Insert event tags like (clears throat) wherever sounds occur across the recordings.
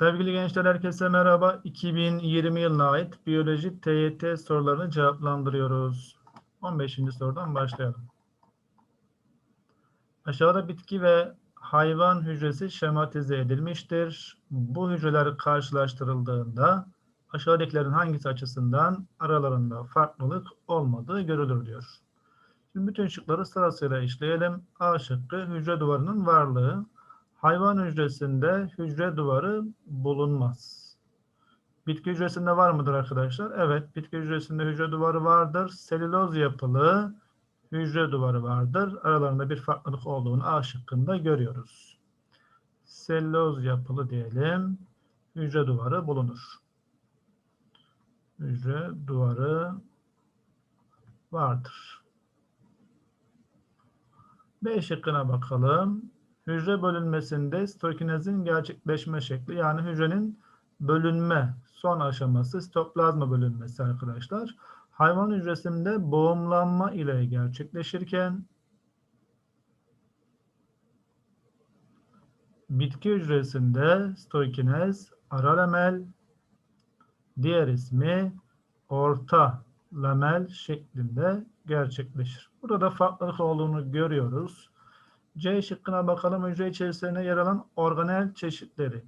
Sevgili gençler herkese merhaba. 2020 yılına ait biyoloji TYT sorularını cevaplandırıyoruz. 15. sorudan başlayalım. Aşağıda bitki ve hayvan hücresi şematize edilmiştir. Bu hücreler karşılaştırıldığında aşağıdakilerin hangisi açısından aralarında farklılık olmadığı görülür diyor. Şimdi bütün şıkları sırasıyla işleyelim. A şıkkı hücre duvarının varlığı. Hayvan hücresinde hücre duvarı bulunmaz. Bitki hücresinde var mıdır arkadaşlar? Evet, bitki hücresinde hücre duvarı vardır. Selüloz yapılı hücre duvarı vardır. Aralarında bir farklılık olduğunu A şıkkında görüyoruz. Selüloz yapılı diyelim. Hücre duvarı bulunur. Hücre duvarı vardır. B şıkkına bakalım. Hücre bölünmesinde sitokinezin gerçekleşme şekli yani hücrenin bölünme son aşaması sitoplazma bölünmesi arkadaşlar. Hayvan hücresinde boğumlanma ile gerçekleşirken bitki hücresinde stoikinez ara lamel diğer ismi orta lamel şeklinde gerçekleşir. Burada farklılık olduğunu görüyoruz. C şıkkına bakalım. Hücre içerisinde yer alan organel çeşitleri.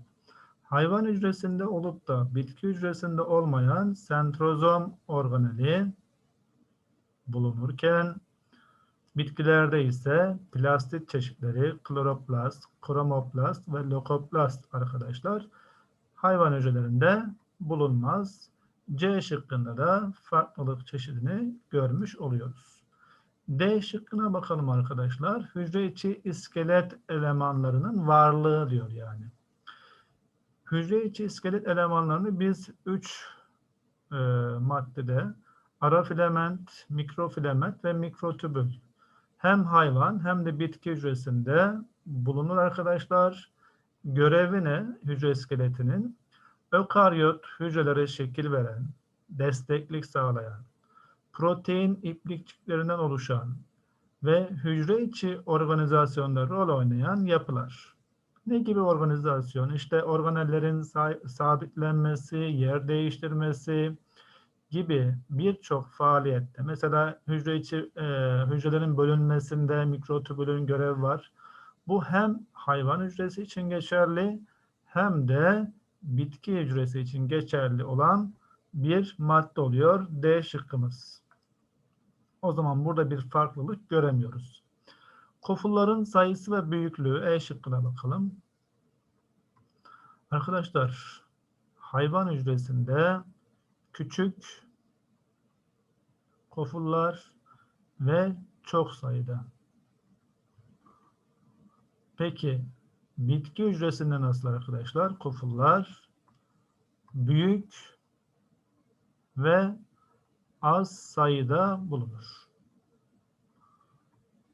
Hayvan hücresinde olup da bitki hücresinde olmayan sentrozom organeli bulunurken bitkilerde ise plastit çeşitleri kloroplast, kromoplast ve lokoplast arkadaşlar hayvan hücrelerinde bulunmaz. C şıkkında da farklılık çeşidini görmüş oluyoruz. D şıkkına bakalım arkadaşlar. Hücre içi iskelet elemanlarının varlığı diyor yani. Hücre içi iskelet elemanlarını biz 3 e, maddede ara filament, mikrofilament ve mikrotübül hem hayvan hem de bitki hücresinde bulunur arkadaşlar. Görevi ne? Hücre iskeletinin ökaryot hücrelere şekil veren, desteklik sağlayan, protein iplikçiklerinden oluşan ve hücre içi organizasyonda rol oynayan yapılar. Ne gibi organizasyon? İşte organellerin sabitlenmesi, yer değiştirmesi gibi birçok faaliyette. Mesela hücre içi e, hücrelerin bölünmesinde mikrotübülün görevi var. Bu hem hayvan hücresi için geçerli hem de bitki hücresi için geçerli olan bir madde oluyor D şıkkımız. O zaman burada bir farklılık göremiyoruz. Kofulların sayısı ve büyüklüğü E şıkkına bakalım. Arkadaşlar hayvan hücresinde küçük kofullar ve çok sayıda. Peki bitki hücresinde nasıl arkadaşlar? Kofullar büyük ve az sayıda bulunur.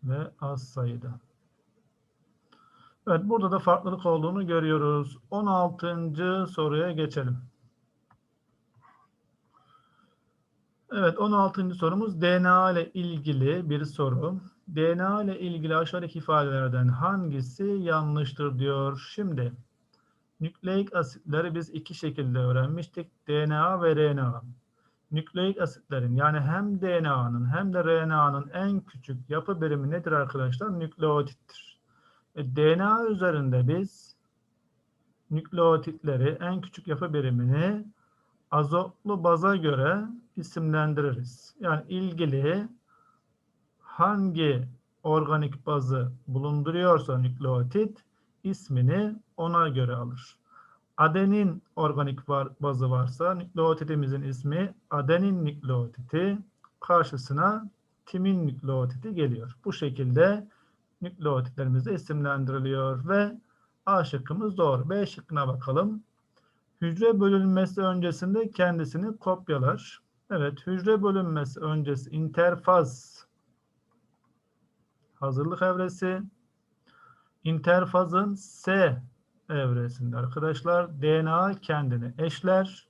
Ve az sayıda. Evet burada da farklılık olduğunu görüyoruz. 16. soruya geçelim. Evet 16. sorumuz DNA ile ilgili bir soru. DNA ile ilgili aşağıdaki ifadelerden hangisi yanlıştır diyor. Şimdi nükleik asitleri biz iki şekilde öğrenmiştik. DNA ve RNA. Nükleik asitlerin yani hem DNA'nın hem de RNA'nın en küçük yapı birimi nedir arkadaşlar? Nükleotittir. E, DNA üzerinde biz nükleotitleri en küçük yapı birimini azotlu baza göre isimlendiririz. Yani ilgili hangi organik bazı bulunduruyorsa nükleotit ismini ona göre alır. Adenin organik var, bazı varsa nükleotitimizin ismi adenin nükleotiti karşısına timin nükleotiti geliyor. Bu şekilde nükleotitlerimiz isimlendiriliyor ve A şıkkımız doğru. B şıkkına bakalım. Hücre bölünmesi öncesinde kendisini kopyalar. Evet, hücre bölünmesi öncesi interfaz hazırlık evresi. Interfazın S evresinde arkadaşlar DNA kendini eşler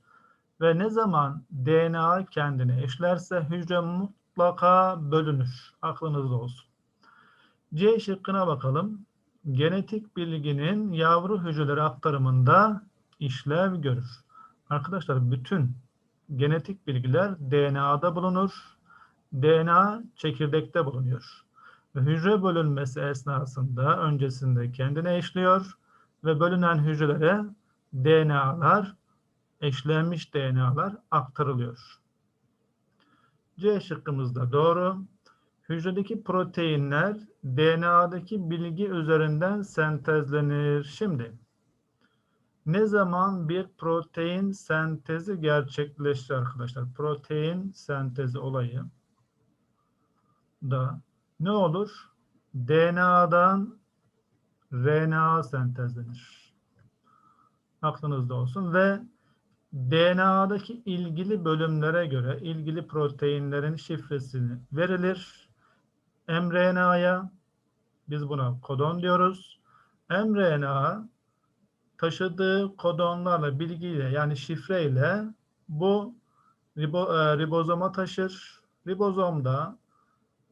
ve ne zaman DNA kendini eşlerse hücre mutlaka bölünür. Aklınızda olsun. C şıkkına bakalım. Genetik bilginin yavru hücreleri aktarımında işlev görür. Arkadaşlar bütün genetik bilgiler DNA'da bulunur. DNA çekirdekte bulunuyor. Hücre bölünmesi esnasında öncesinde kendine eşliyor ve bölünen hücrelere DNA'lar, eşlenmiş DNA'lar aktarılıyor. C şıkkımız da doğru. Hücredeki proteinler DNA'daki bilgi üzerinden sentezlenir. Şimdi ne zaman bir protein sentezi gerçekleşir arkadaşlar? Protein sentezi olayı da ne olur? DNA'dan RNA sentezlenir. Aklınızda olsun ve DNA'daki ilgili bölümlere göre ilgili proteinlerin şifresini verilir. mRNA'ya biz buna kodon diyoruz. mRNA taşıdığı kodonlarla, bilgiyle yani şifreyle bu ribo, e, ribozoma taşır. Ribozomda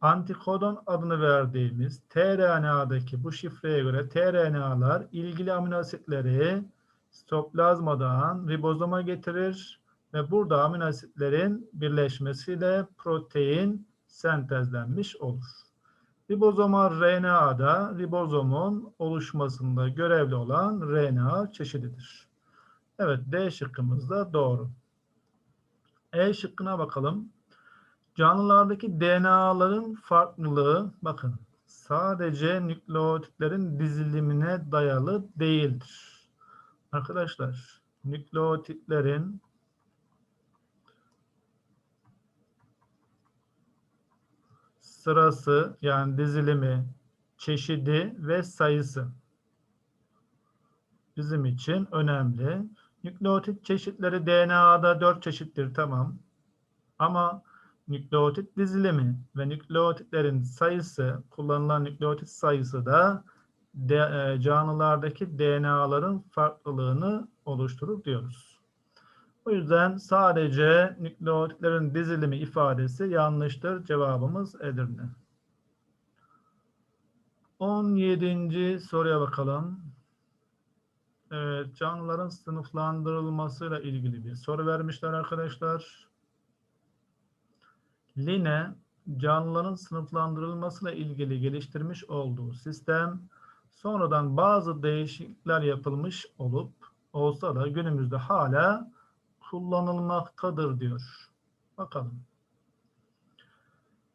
antikodon adını verdiğimiz tRNA'daki bu şifreye göre tRNA'lar ilgili amino asitleri ribozoma getirir ve burada amino asitlerin birleşmesiyle protein sentezlenmiş olur. Ribozoma RNA'da ribozomun oluşmasında görevli olan RNA çeşididir. Evet D şıkkımız da doğru. E şıkkına bakalım. Canlılardaki DNA'ların farklılığı bakın sadece nükleotitlerin dizilimine dayalı değildir. Arkadaşlar nükleotitlerin sırası yani dizilimi, çeşidi ve sayısı bizim için önemli. Nükleotit çeşitleri DNA'da dört çeşittir tamam. Ama nükleotit dizilimi ve nükleotitlerin sayısı, kullanılan nükleotit sayısı da de, e, canlılardaki DNA'ların farklılığını oluşturur diyoruz. O yüzden sadece nükleotitlerin dizilimi ifadesi yanlıştır. Cevabımız Edirne. 17. soruya bakalım. Evet, canlıların sınıflandırılmasıyla ilgili bir soru vermişler arkadaşlar. Line, canlıların sınıflandırılmasıyla ilgili geliştirmiş olduğu sistem, sonradan bazı değişiklikler yapılmış olup, olsa da günümüzde hala kullanılmaktadır diyor. Bakalım.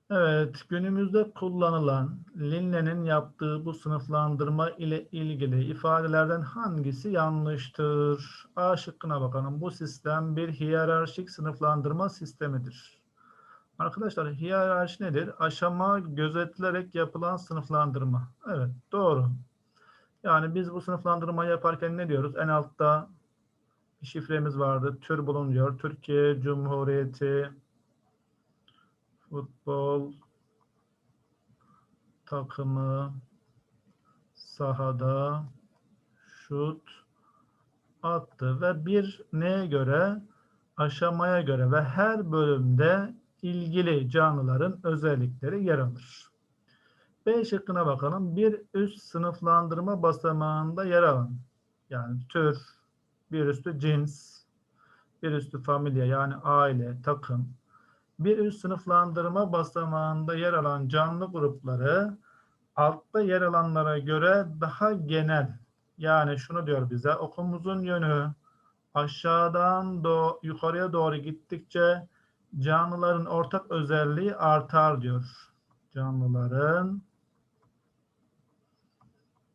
Evet, günümüzde kullanılan Linne'nin yaptığı bu sınıflandırma ile ilgili ifadelerden hangisi yanlıştır? A şıkkına bakalım. Bu sistem bir hiyerarşik sınıflandırma sistemidir. Arkadaşlar hiyerarşi nedir? Aşama gözetilerek yapılan sınıflandırma. Evet, doğru. Yani biz bu sınıflandırma yaparken ne diyoruz? En altta bir şifremiz vardı. Tür bulunuyor. Türkiye Cumhuriyeti futbol takımı sahada şut attı ve bir neye göre aşamaya göre ve her bölümde ilgili canlıların özellikleri yer alır. B şıkkına bakalım. Bir üst sınıflandırma basamağında yer alan yani tür, bir üstü cins, bir üstü familya yani aile, takım, bir üst sınıflandırma basamağında yer alan canlı grupları altta yer alanlara göre daha genel yani şunu diyor bize okumuzun yönü aşağıdan do yukarıya doğru gittikçe canlıların ortak özelliği artar diyor. Canlıların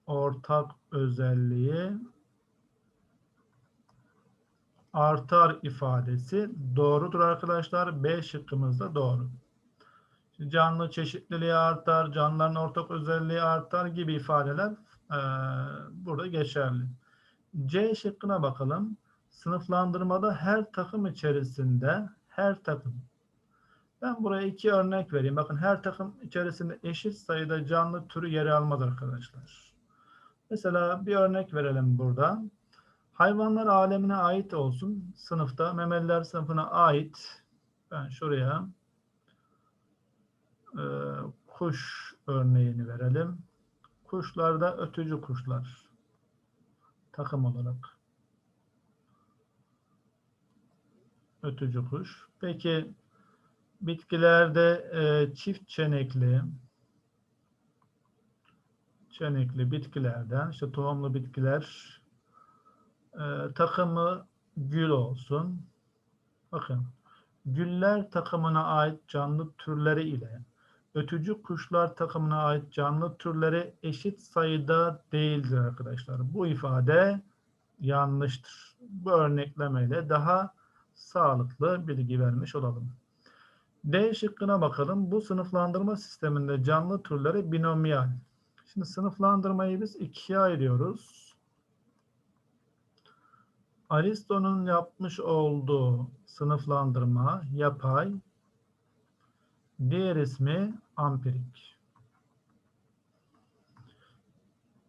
ortak özelliği artar ifadesi doğrudur arkadaşlar. B şıkkımız da doğru. Canlı çeşitliliği artar, canlıların ortak özelliği artar gibi ifadeler e, burada geçerli. C şıkkına bakalım. Sınıflandırmada her takım içerisinde her takım. Ben buraya iki örnek vereyim. Bakın her takım içerisinde eşit sayıda canlı türü yer almaz arkadaşlar. Mesela bir örnek verelim burada. Hayvanlar alemine ait olsun. Sınıfta memeliler sınıfına ait. Ben şuraya e, kuş örneğini verelim. Kuşlarda ötücü kuşlar takım olarak. ötücü kuş. Peki bitkilerde e, çift çenekli çenekli bitkilerden işte tohumlu bitkiler e, takımı gül olsun. Bakın güller takımına ait canlı türleri ile ötücü kuşlar takımına ait canlı türleri eşit sayıda değildir arkadaşlar. Bu ifade yanlıştır. Bu örneklemeyle daha sağlıklı bilgi vermiş olalım. D şıkkına bakalım. Bu sınıflandırma sisteminde canlı türleri binomiyal. Şimdi sınıflandırmayı biz ikiye ayırıyoruz. Aristo'nun yapmış olduğu sınıflandırma yapay, diğer ismi ampirik.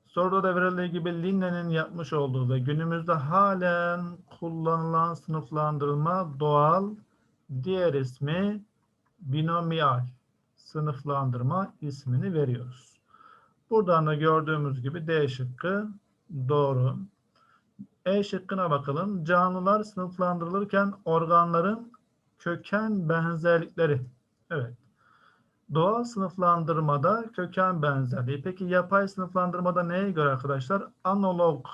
Soruda da verildiği gibi Linne'nin yapmış olduğu ve günümüzde halen kullanılan sınıflandırma doğal, diğer ismi binomiyal sınıflandırma ismini veriyoruz. Buradan da gördüğümüz gibi D şıkkı doğru. E şıkkına bakalım. Canlılar sınıflandırılırken organların köken benzerlikleri. Evet. Doğal sınıflandırmada köken benzerliği. Peki yapay sınıflandırmada neye göre arkadaşlar? Analog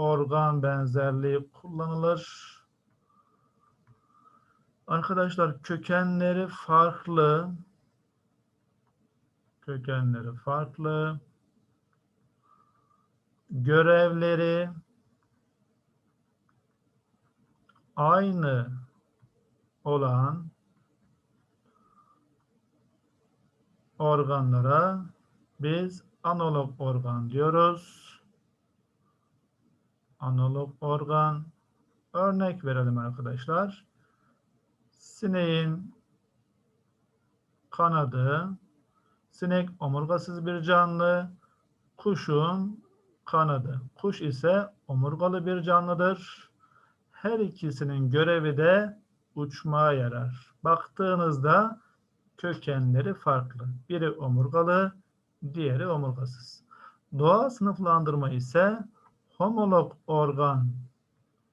organ benzerliği kullanılır. Arkadaşlar kökenleri farklı. Kökenleri farklı. Görevleri aynı olan organlara biz analog organ diyoruz. Analog organ. Örnek verelim arkadaşlar. Sineğin kanadı, sinek omurgasız bir canlı, kuşun kanadı. Kuş ise omurgalı bir canlıdır. Her ikisinin görevi de uçmaya yarar. Baktığınızda kökenleri farklı. Biri omurgalı, diğeri omurgasız. Doğal sınıflandırma ise homolog organ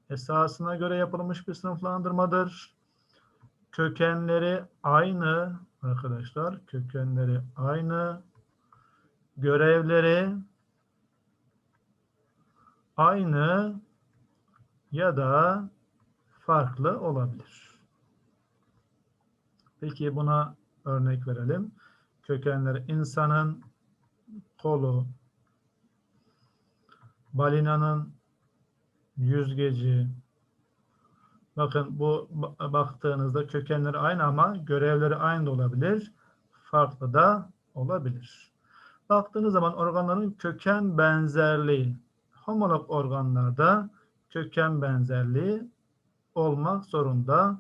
esasına göre yapılmış bir sınıflandırmadır. Kökenleri aynı arkadaşlar. Kökenleri aynı. Görevleri aynı ya da farklı olabilir. Peki buna örnek verelim. Kökenleri insanın kolu, balinanın yüzgeci. Bakın bu baktığınızda kökenleri aynı ama görevleri aynı da olabilir. Farklı da olabilir. Baktığınız zaman organların köken benzerliği. Homolog organlarda köken benzerliği olmak zorunda.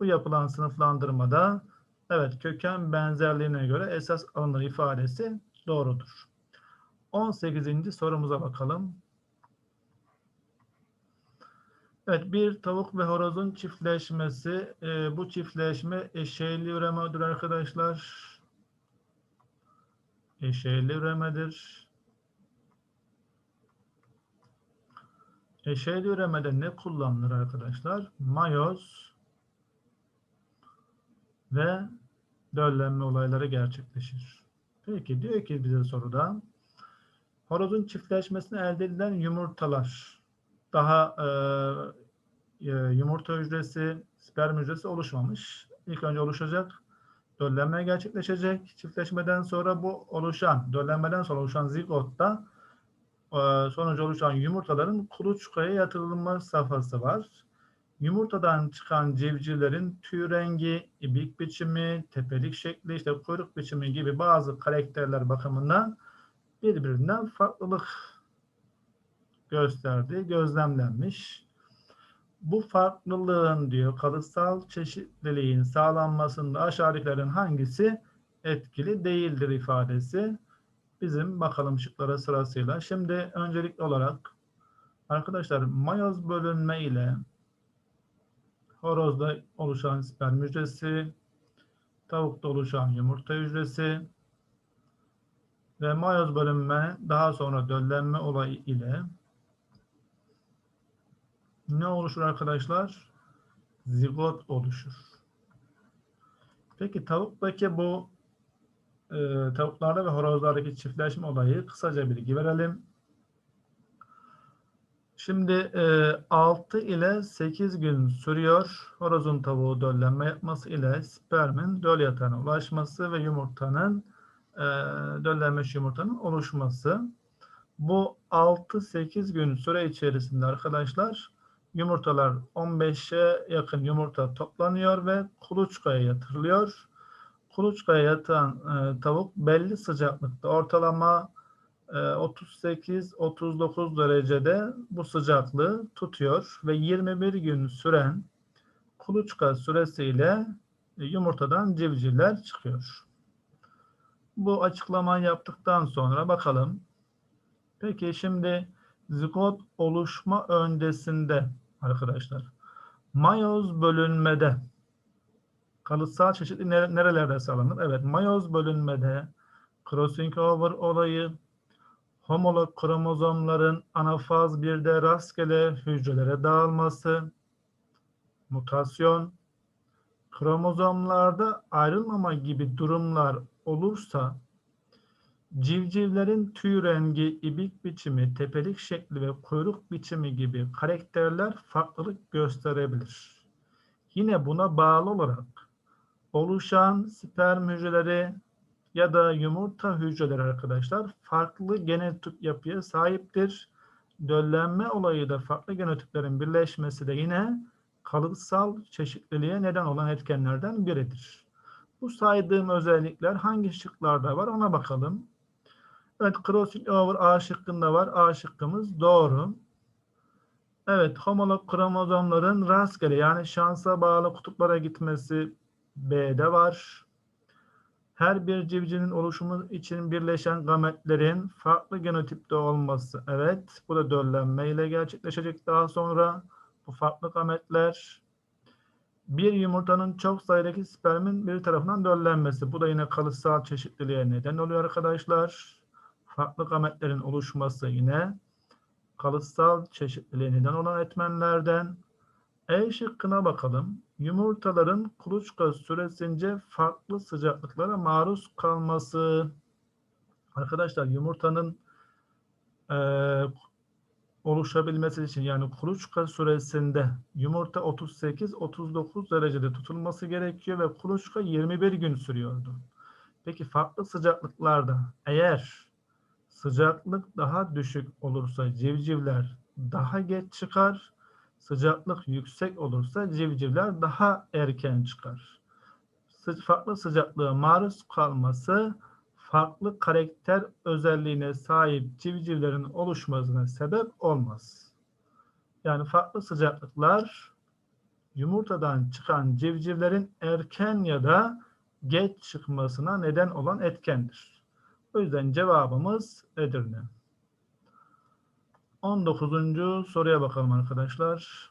Bu yapılan sınıflandırmada evet köken benzerliğine göre esas alınır ifadesi doğrudur. 18. sorumuza bakalım. Evet, bir tavuk ve horozun çiftleşmesi. E, bu çiftleşme eşeyli üremedir arkadaşlar. Eşeyli üremedir. Eşeyli üremede ne kullanılır arkadaşlar? Mayoz ve döllenme olayları gerçekleşir. Peki diyor ki bize soruda horozun çiftleşmesine elde edilen yumurtalar daha e, e, yumurta hücresi, sperm hücresi oluşmamış. İlk önce oluşacak, döllenme gerçekleşecek. Çiftleşmeden sonra bu oluşan, döllenmeden sonra oluşan zigotta e, sonucu oluşan yumurtaların kuluçkaya yatırılma safhası var. Yumurtadan çıkan civcivlerin tüy rengi, ibik biçimi, tepelik şekli, işte kuyruk biçimi gibi bazı karakterler bakımından birbirinden farklılık gösterdiği gözlemlenmiş. Bu farklılığın diyor kalıtsal çeşitliliğin sağlanmasında aşağıdakilerin hangisi etkili değildir ifadesi. Bizim bakalım şıklara sırasıyla. Şimdi öncelikli olarak arkadaşlar mayoz bölünme ile horozda oluşan sperm hücresi, tavukta oluşan yumurta hücresi ve mayoz bölünme daha sonra döllenme olayı ile ne oluşur arkadaşlar? zigot oluşur. Peki tavuktaki bu e, tavuklarda ve horozlardaki çiftleşme olayı kısaca bilgi verelim. Şimdi e, 6 ile 8 gün sürüyor horozun tavuğu döllenme yapması ile spermin döl yatağına ulaşması ve yumurtanın e, döllenmiş yumurtanın oluşması. Bu 6-8 gün süre içerisinde arkadaşlar yumurtalar 15'e yakın yumurta toplanıyor ve kuluçkaya yatırılıyor. Kuluçkaya yatan e, tavuk belli sıcaklıkta ortalama 38-39 derecede bu sıcaklığı tutuyor ve 21 gün süren kuluçka süresiyle yumurtadan civcivler çıkıyor. Bu açıklamayı yaptıktan sonra bakalım. Peki şimdi zigot oluşma öncesinde arkadaşlar mayoz bölünmede kalıtsal çeşitli nerelerde sağlanır? Evet mayoz bölünmede crossing over olayı homolog kromozomların anafaz 1'de rastgele hücrelere dağılması, mutasyon, kromozomlarda ayrılmama gibi durumlar olursa civcivlerin tüy rengi, ibik biçimi, tepelik şekli ve kuyruk biçimi gibi karakterler farklılık gösterebilir. Yine buna bağlı olarak oluşan sperm hücreleri ya da yumurta hücreleri arkadaşlar farklı genotip yapıya sahiptir. Döllenme olayı da farklı genotiplerin birleşmesi de yine kalıtsal çeşitliliğe neden olan etkenlerden biridir. Bu saydığım özellikler hangi şıklarda var ona bakalım. Evet crossing over A şıkkında var. A şıkkımız doğru. Evet homolog kromozomların rastgele yani şansa bağlı kutuplara gitmesi B'de var. Her bir civcivin oluşumu için birleşen gametlerin farklı genotipte olması. Evet, bu da döllenme ile gerçekleşecek daha sonra. Bu farklı gametler. Bir yumurtanın çok sayıdaki spermin bir tarafından döllenmesi. Bu da yine kalıtsal çeşitliliğe neden oluyor arkadaşlar. Farklı gametlerin oluşması yine kalıtsal çeşitliliğe neden olan etmenlerden. E şıkkına bakalım. Yumurtaların kuluçka süresince farklı sıcaklıklara maruz kalması. Arkadaşlar yumurtanın e, oluşabilmesi için yani kuluçka süresinde yumurta 38-39 derecede tutulması gerekiyor ve kuluçka 21 gün sürüyordu. Peki farklı sıcaklıklarda eğer sıcaklık daha düşük olursa civcivler daha geç çıkar sıcaklık yüksek olursa civcivler daha erken çıkar. Farklı sıcaklığa maruz kalması farklı karakter özelliğine sahip civcivlerin oluşmasına sebep olmaz. Yani farklı sıcaklıklar yumurtadan çıkan civcivlerin erken ya da geç çıkmasına neden olan etkendir. O yüzden cevabımız Edirne. 19. soruya bakalım arkadaşlar.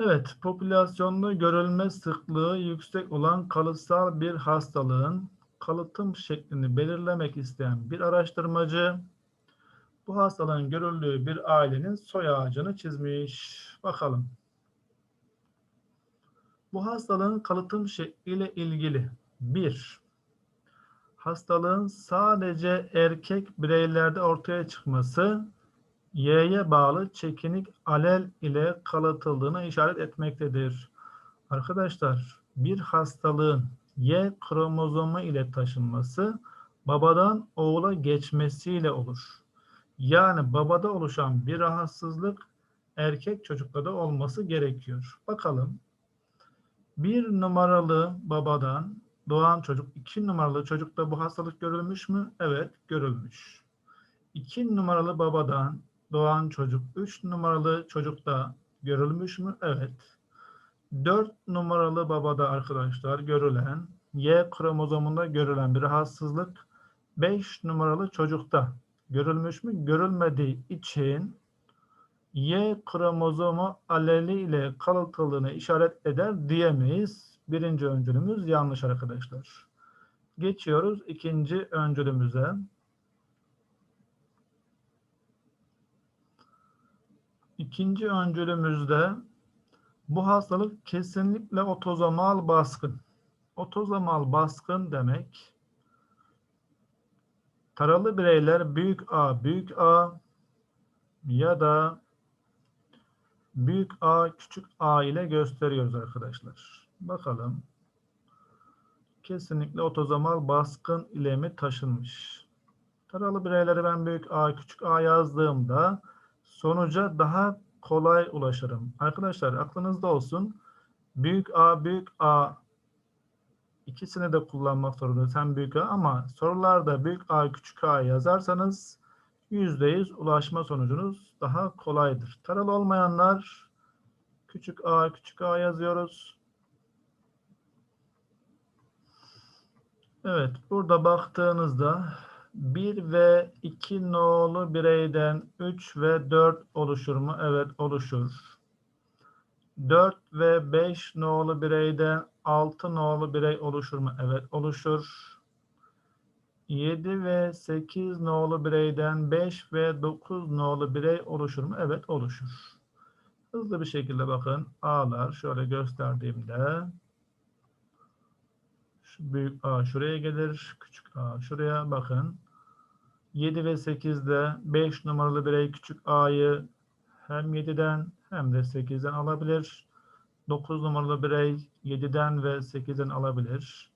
Evet, popülasyonda görülme sıklığı yüksek olan kalıtsal bir hastalığın kalıtım şeklini belirlemek isteyen bir araştırmacı bu hastalığın görüldüğü bir ailenin soy ağacını çizmiş. Bakalım. Bu hastalığın kalıtım şekliyle ilgili bir hastalığın sadece erkek bireylerde ortaya çıkması Y'ye bağlı çekinik alel ile kalıtıldığına işaret etmektedir. Arkadaşlar bir hastalığın Y kromozomu ile taşınması babadan oğula geçmesiyle olur. Yani babada oluşan bir rahatsızlık erkek çocukta da olması gerekiyor. Bakalım. Bir numaralı babadan doğan çocuk, iki numaralı çocukta bu hastalık görülmüş mü? Evet, görülmüş. İki numaralı babadan doğan çocuk, üç numaralı çocukta görülmüş mü? Evet. Dört numaralı babada arkadaşlar görülen, Y kromozomunda görülen bir rahatsızlık, beş numaralı çocukta görülmüş mü? Görülmediği için Y kromozomu aleli ile kalıtıldığını işaret eder diyemeyiz. Birinci öncülümüz yanlış arkadaşlar. Geçiyoruz ikinci öncülümüze. ikinci öncülümüzde bu hastalık kesinlikle otozomal baskın. Otozomal baskın demek taralı bireyler büyük A, büyük A ya da büyük A, küçük A ile gösteriyoruz arkadaşlar. Bakalım. Kesinlikle otozomal baskın ile mi taşınmış? Taralı bireyleri ben büyük A, küçük A yazdığımda sonuca daha kolay ulaşırım. Arkadaşlar aklınızda olsun. Büyük A, büyük A ikisini de kullanmak zorundayız. Hem büyük A ama sorularda büyük A, küçük A yazarsanız %100 ulaşma sonucunuz daha kolaydır. Taralı olmayanlar küçük A, küçük A yazıyoruz. Evet, burada baktığınızda 1 ve 2 nolu bireyden 3 ve 4 oluşur mu? Evet, oluşur. 4 ve 5 nolu bireyden 6 nolu birey oluşur mu? Evet, oluşur. 7 ve 8 nolu bireyden 5 ve 9 nolu birey oluşur mu? Evet, oluşur. Hızlı bir şekilde bakın. A'lar şöyle gösterdiğimde büyük A şuraya gelir. Küçük A şuraya bakın. 7 ve 8'de 5 numaralı birey küçük A'yı hem 7'den hem de 8'den alabilir. 9 numaralı birey 7'den ve 8'den alabilir.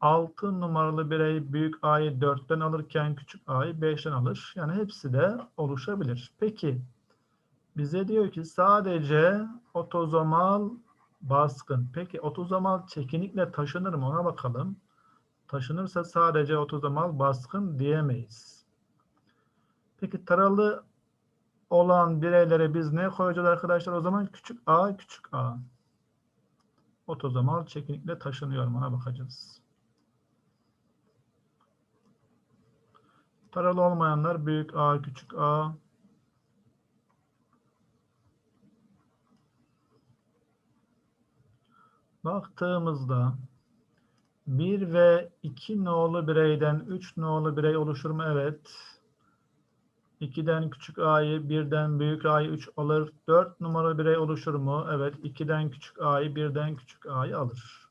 6 numaralı birey büyük A'yı 4'ten alırken küçük A'yı 5'ten alır. Yani hepsi de oluşabilir. Peki bize diyor ki sadece otozomal baskın. Peki otozomal çekinikle taşınır mı ona bakalım. Taşınırsa sadece otozomal baskın diyemeyiz. Peki taralı olan bireylere biz ne koyacağız arkadaşlar? O zaman küçük a küçük a. Otozomal çekinikle taşınıyor ona bakacağız. Taralı olmayanlar büyük a küçük a. Baktığımızda 1 ve 2 nolu bireyden 3 nolu birey oluşur mu? Evet. 2'den küçük a'yı 1'den büyük a'yı 3 alır. 4 numaralı birey oluşur mu? Evet. 2'den küçük a'yı 1'den küçük a'yı alır.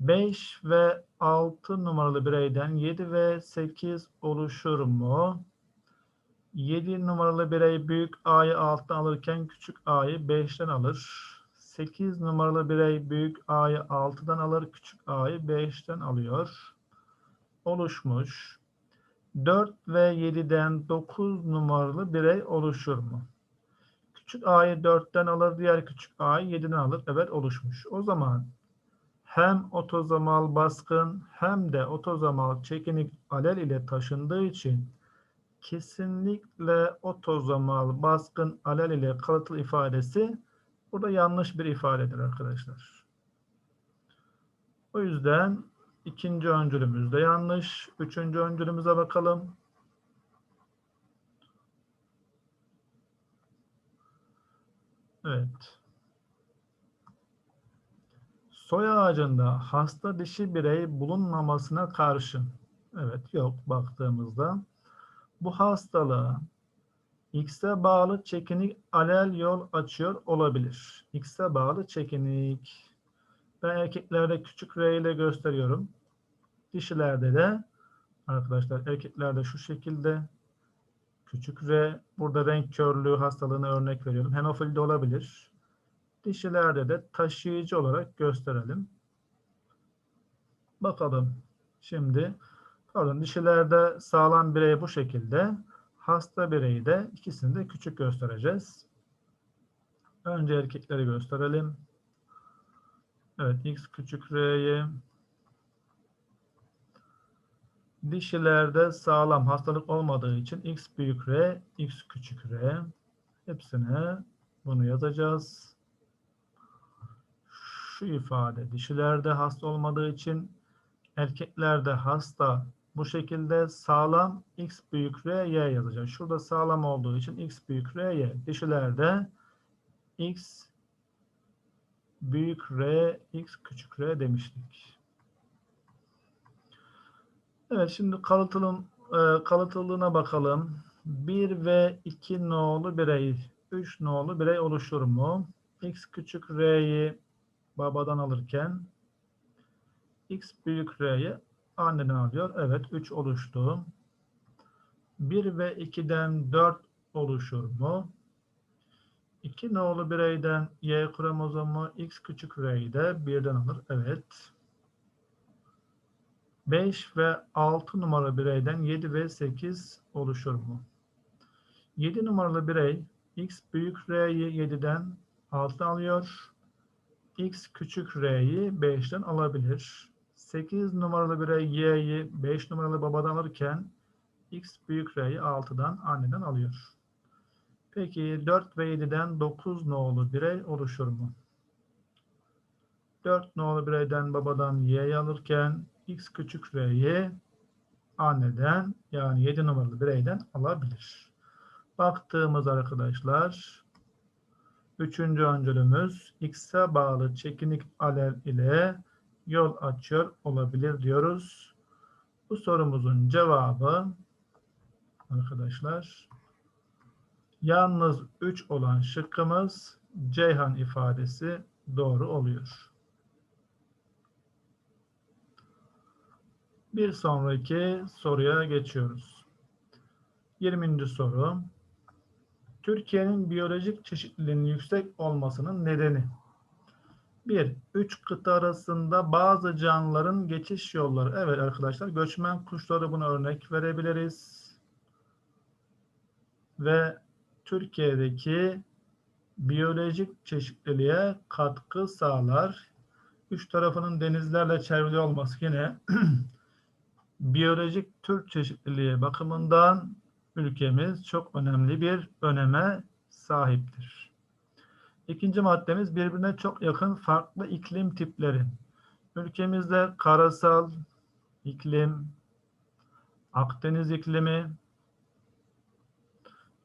5 ve 6 numaralı bireyden 7 ve 8 oluşur mu? 7 numaralı birey büyük a'yı 6'dan alırken küçük a'yı 5'ten alır. 8 numaralı birey büyük A'yı 6'dan alır, küçük A'yı 5'ten alıyor. Oluşmuş. 4 ve 7'den 9 numaralı birey oluşur mu? Küçük A'yı 4'ten alır, diğer küçük A'yı 7'den alır. Evet oluşmuş. O zaman hem otozomal baskın hem de otozomal çekinik alel ile taşındığı için kesinlikle otozomal baskın alel ile kalıtlı ifadesi Burada yanlış bir ifadedir arkadaşlar. O yüzden ikinci öncülümüz de yanlış. Üçüncü öncülümüze bakalım. Evet. Soy ağacında hasta dişi birey bulunmamasına karşın. Evet yok baktığımızda. Bu hastalığa X'e bağlı çekinik alel yol açıyor olabilir. X'e bağlı çekinik. Ben erkeklerde küçük R ile gösteriyorum. Dişilerde de arkadaşlar erkeklerde şu şekilde küçük R. Burada renk körlüğü hastalığını örnek veriyorum. Henofilde olabilir. Dişilerde de taşıyıcı olarak gösterelim. Bakalım. Şimdi pardon dişilerde sağlam birey bu şekilde. Hasta bireyi de ikisini de küçük göstereceğiz. Önce erkekleri gösterelim. Evet x küçük r'yi dişilerde sağlam hastalık olmadığı için x büyük r, x küçük r hepsine bunu yazacağız. Şu ifade dişilerde hasta olmadığı için erkeklerde hasta bu şekilde sağlam x büyük r y yazacağız. Şurada sağlam olduğu için x büyük r y. Dişilerde x büyük r x küçük r demiştik. Evet şimdi kalıtılım e, kalıtılığına bakalım. 1 ve 2 nolu birey 3 nolu birey oluşur mu? X küçük R'yi babadan alırken X büyük R'yi anneden alıyor. Evet 3 oluştu. 1 ve 2'den 4 oluşur mu? 2 nolu bireyden Y kromozomu X küçük R'yi de birden alır. Evet. 5 ve 6 numaralı bireyden 7 ve 8 oluşur mu? 7 numaralı birey X büyük R'yi 7'den 6 alıyor. X küçük R'yi 5'ten alabilir. 8 numaralı birey Y'yi 5 numaralı babadan alırken X büyük R'yi 6'dan anneden alıyor. Peki 4 ve 7'den 9 nolu birey oluşur mu? 4 nolu bireyden babadan Y'yi alırken X küçük R'yi anneden yani 7 numaralı bireyden alabilir. Baktığımız arkadaşlar üçüncü öncülümüz X'e bağlı çekinik alel ile yol açıyor olabilir diyoruz. Bu sorumuzun cevabı arkadaşlar yalnız 3 olan şıkkımız Ceyhan ifadesi doğru oluyor. Bir sonraki soruya geçiyoruz. 20. soru. Türkiye'nin biyolojik çeşitliliğinin yüksek olmasının nedeni. 1. Üç kıta arasında bazı canlıların geçiş yolları. Evet arkadaşlar göçmen kuşları buna örnek verebiliriz. Ve Türkiye'deki biyolojik çeşitliliğe katkı sağlar. Üç tarafının denizlerle çevrili olması yine (clears throat) biyolojik tür çeşitliliği bakımından ülkemiz çok önemli bir öneme sahiptir. İkinci maddemiz birbirine çok yakın farklı iklim tipleri. Ülkemizde karasal iklim, Akdeniz iklimi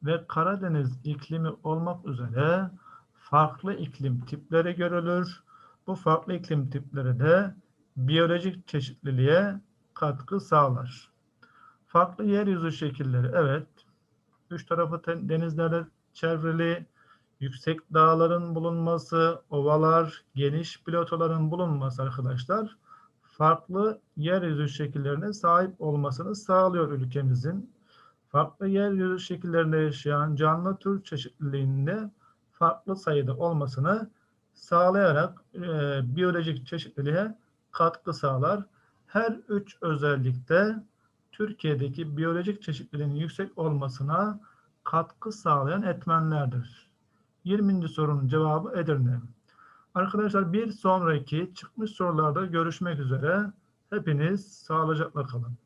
ve Karadeniz iklimi olmak üzere farklı iklim tipleri görülür. Bu farklı iklim tipleri de biyolojik çeşitliliğe katkı sağlar. Farklı yeryüzü şekilleri, evet. Üç tarafı denizlerle çevrili, yüksek dağların bulunması, ovalar, geniş platoların bulunması arkadaşlar, farklı yeryüzü şekillerine sahip olmasını sağlıyor ülkemizin. Farklı yeryüzü şekillerinde yaşayan canlı tür çeşitliliğinde farklı sayıda olmasını sağlayarak e, biyolojik çeşitliliğe katkı sağlar. Her üç özellikte Türkiye'deki biyolojik çeşitliliğin yüksek olmasına katkı sağlayan etmenlerdir. 20. sorunun cevabı Edirne. Arkadaşlar bir sonraki çıkmış sorularda görüşmek üzere. Hepiniz sağlıcakla kalın.